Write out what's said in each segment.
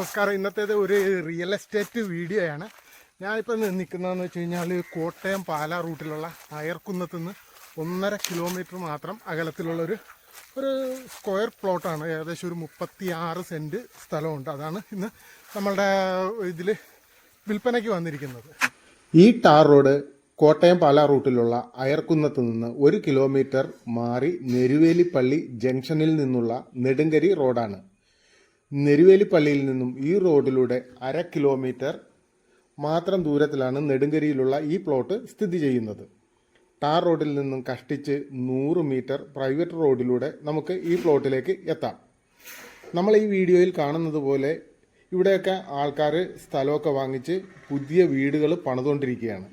നമസ്കാരം. ഇന്നത്തേത് ഒരു real estate video ആണ് ഞാനിപ്പോൾ നിൽക്കുന്നതെന്ന് വെച്ച് കഴിഞ്ഞാൽ കോട്ടയം പാല റൂട്ടിലുള്ള അയർക്കുന്നത്ത് നിന്ന് ഒന്നര കിലോമീറ്റർ മാത്രം അകലത്തിലുള്ള ഒരു ഒരു സ്ക്വയർ പ്ലോട്ടാണ് ഏകദേശം ഒരു മുപ്പത്തി ആറ് സെന്റ് സ്ഥലമുണ്ട്. അതാണ് ഇന്ന് നമ്മളുടെ ഇതിൽ വിൽപ്പനയ്ക്ക് വന്നിരിക്കുന്നത്. ഈ ടാർ റോഡ് കോട്ടയം പാല റൂട്ടിലുള്ള അയർക്കുന്നത്ത് നിന്ന് ഒരു കിലോമീറ്റർ മാറി നെരുവേലിപ്പള്ളി ജംഗ്ഷനിൽ നിന്നുള്ള നെടുങ്കരി റോഡാണ്. നെരുവേലിപ്പള്ളിയിൽ നിന്നും ഈ റോഡിലൂടെ അര കിലോമീറ്റർ മാത്രം ദൂരത്തിലാണ് നെടുങ്കരിയിലുള്ള ഈ പ്ലോട്ട് സ്ഥിതി ചെയ്യുന്നത്. ടാർ റോഡിൽ നിന്നും കഷ്ടിച്ച് നൂറ് മീറ്റർ പ്രൈവറ്റ് റോഡിലൂടെ നമുക്ക് ഈ പ്ലോട്ടിലേക്ക് എത്താം. നമ്മൾ ഈ വീഡിയോയിൽ കാണുന്നത് പോലെ ഇവിടെയൊക്കെ ആൾക്കാർ സ്ഥലമൊക്കെ വാങ്ങിച്ച് പുതിയ വീടുകൾ പണിതുകൊണ്ടിരിക്കുകയാണ്.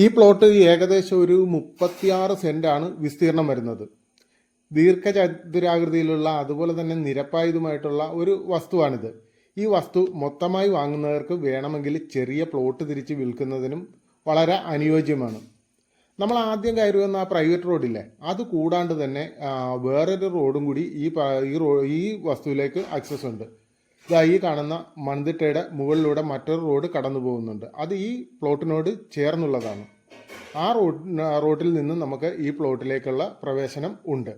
ഈ പ്ലോട്ട് ഏകദേശം ഒരു മുപ്പത്തിയാറ് സെന്റാണ് വിസ്തീർണം വരുന്നത്. ദീർഘചതുരാകൃതിയിലുള്ള അതുപോലെ തന്നെ നിരപ്പായതുമായിട്ടുള്ള ഒരു വസ്തുവാണിത്. ഈ വസ്തു മൊത്തമായി വാങ്ങുന്നവർക്ക് വേണമെങ്കിൽ ചെറിയ പ്ലോട്ട് തിരിച്ച് വിൽക്കുന്നതിനും വളരെ അനുയോജ്യമാണ്. നമ്മൾ ആദ്യം കയറി വന്ന ആ പ്രൈവറ്റ് റോഡില്ലേ അത് കൂടാണ്ട് തന്നെ വേറൊരു റോഡും കൂടി ഈ ഈ വസ്തുവിലേക്ക് ആക്സസ് ഉണ്ട്. ഇതാ ഈ കാണുന്ന മൺതിട്ടയുടെ മുകളിലൂടെ മറ്റൊരു റോഡ് കടന്നു പോകുന്നുണ്ട്. അത് ഈ പ്ലോട്ടിനോട് ചേർന്നുള്ളതാണ്. ആ റോഡ് റോഡിൽ നിന്ന് നമുക്ക് ഈ പ്ലോട്ടിലേക്കുള്ള പ്രവേശനം ഉണ്ട്.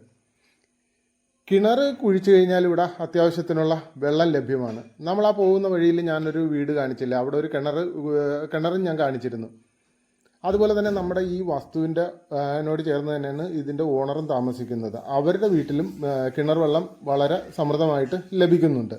കിണർ കുഴിച്ചു കഴിഞ്ഞാൽ ഇവിടെ അത്യാവശ്യത്തിനുള്ള വെള്ളം ലഭ്യമാണ്. നമ്മൾ ആ പോകുന്ന വഴിയിൽ ഞാനൊരു വീട് കാണിച്ചില്ല. അവിടെ ഒരു കിണർ കിണറും ഞാൻ കാണിച്ചിരുന്നു. അതുപോലെ തന്നെ നമ്മുടെ ഈ വസ്തുവിന്റെ നോട് ചേർന്ന് തന്നെയാണ് ഇതിന്റെ ഓണറും താമസിക്കുന്നത്. അവരുടെ വീട്ടിലും കിണർ വെള്ളം വളരെ സമൃദ്ധമായിട്ട് ലഭിക്കുന്നുണ്ട്.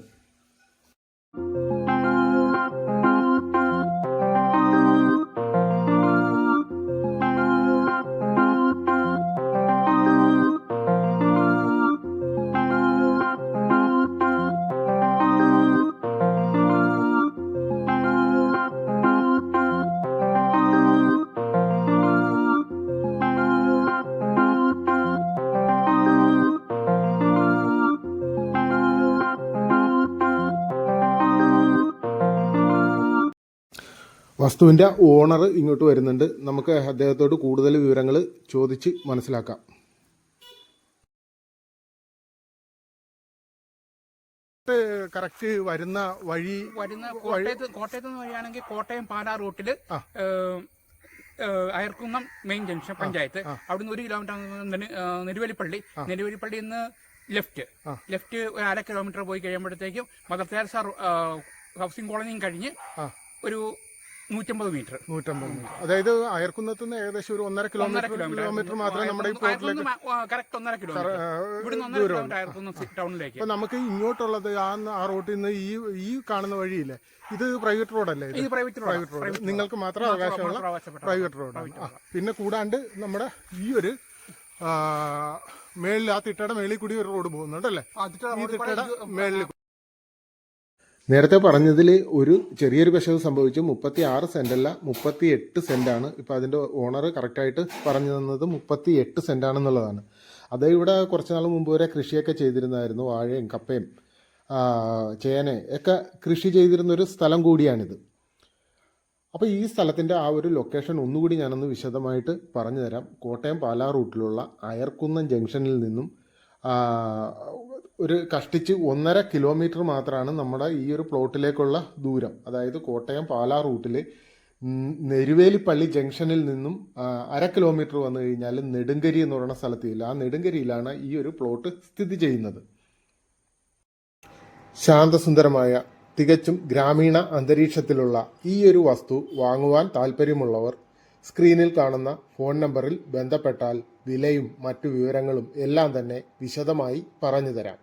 വസ്തുവിന്റെ ഓണർ ഇങ്ങോട്ട് വരുന്നുണ്ട്. നമുക്ക് അദ്ദേഹത്തോട് കൂടുതൽ വിവരങ്ങൾ ചോദിച്ച് മനസ്സിലാക്കാം. കറക്റ്റ് വരുന്ന വഴി വരുന്ന കോട്ടയത്ത് കോട്ടയത്ത് നിന്ന് വഴിയാണെങ്കിൽ കോട്ടയം പാലാ റൂട്ടിൽ അയർക്കുന്നം മെയിൻ ജംഗ്ഷൻ പഞ്ചായത്ത്. അവിടുന്ന് ഒരു കിലോമീറ്റർ നെരുവലിപ്പള്ളി നെരുവലിപ്പള്ളിയിൽ നിന്ന് ലെഫ്റ്റ്. ലെഫ്റ്റ് ഒരു അര കിലോമീറ്റർ പോയി കഴിയുമ്പോഴത്തേക്കും മദർ തെരേസ ഹൗസിംഗ് കോളനിയും കഴിഞ്ഞ് ഒരു നൂറ്റമ്പത് മീറ്റർ. നൂറ്റമ്പത് മീറ്റർ. അതായത് അയർക്കുന്നത്ത് നിന്ന് ഏകദേശം ഒരു ഒന്നര കിലോമീറ്റർ കിലോമീറ്റർ. മാത്രമേ നമ്മുടെ ഈ പ്ലോട്ടിലേക്ക് കറക്റ്റ് ഒന്നര കിലോമീറ്റർ. ഇവിടുന്ന് ഒന്നര കിലോമീറ്റർ അയർക്കുന്ന ടൗണിലേക്ക്. ഇപ്പൊ നമുക്ക് ഇങ്ങോട്ടുള്ളത് ആ ആ റോട്ടിൽ നിന്ന് ഈ ഈ കാണുന്ന വഴിയില്ലേ? ഇത് പ്രൈവറ്റ് റോഡല്ലേ ഇത്? Private private road. നിങ്ങൾക്ക് മാത്രം അവകാശമുള്ള പ്രൈവറ്റ് റോഡ്. പിന്നെ കൂടാണ്ട് നമ്മുടെ ഈ ഒരു മേളിൽ ആ തിട്ടയുടെ മേളിൽ കൂടി ഒരു റോഡ് പോകുന്നുണ്ടല്ലേ? ഈ തിട്ടയുടെ മേളിൽ നേരത്തെ പറഞ്ഞതിൽ ഒരു ചെറിയൊരു പിശക് സംഭവിച്ചു. മുപ്പത്തി ആറ് സെന്റല്ല മുപ്പത്തി എട്ട് സെന്റാണ് ഇപ്പോൾ അതിന്റെ ഓണർ കറക്റ്റായിട്ട് പറഞ്ഞു തന്നത് മുപ്പത്തി എട്ട് സെന്റാണെന്നുള്ളതാണ് അത് ഇവിടെ കുറച്ച് നാൾ മുമ്പ് വരെ കൃഷിയൊക്കെ ചെയ്തിരുന്നായിരുന്നു വാഴയും കപ്പയും ചേന ഒക്കെ കൃഷി ചെയ്തിരുന്നൊരു സ്ഥലം കൂടിയാണിത്. അപ്പോൾ ഈ സ്ഥലത്തിന്റെ ആ ഒരു ലൊക്കേഷൻ ഒന്നുകൂടി ഞാനൊന്ന് വിശദമായിട്ട് പറഞ്ഞു തരാം കോട്ടയം പാലാ റൂട്ടിലുള്ള അയർക്കുന്നം ജംഗ്ഷനിൽ നിന്നും ഒരു കഷ്ടിച്ച് ഒന്നര കിലോമീറ്റർ മാത്രമാണ് നമ്മുടെ ഈ ഒരു പ്ലോട്ടിലേക്കുള്ള ദൂരം. അതായത് കോട്ടയം പാലാ റൂട്ടിൽ നെരുവേലിപ്പള്ളി ജംഗ്ഷനിൽ നിന്നും അര കിലോമീറ്റർ വന്നു കഴിഞ്ഞാൽ നെടുങ്കരി എന്ന് പറയുന്ന സ്ഥലത്തില്ല ആ നെടുങ്കരിയിലാണ് ഈ ഒരു പ്ലോട്ട് സ്ഥിതി ചെയ്യുന്നത്. ശാന്തസുന്ദരമായ തികച്ചും ഗ്രാമീണ അന്തരീക്ഷത്തിലുള്ള ഈ ഒരു വസ്തു വാങ്ങുവാൻ താല്പര്യമുള്ളവർ സ്ക്രീനിൽ കാണുന്ന ഫോൺ നമ്പറിൽ ബന്ധപ്പെട്ടാൽ വിലയും മറ്റു വിവരങ്ങളും എല്ലാം തന്നെ വിശദമായി പറഞ്ഞു തരാം.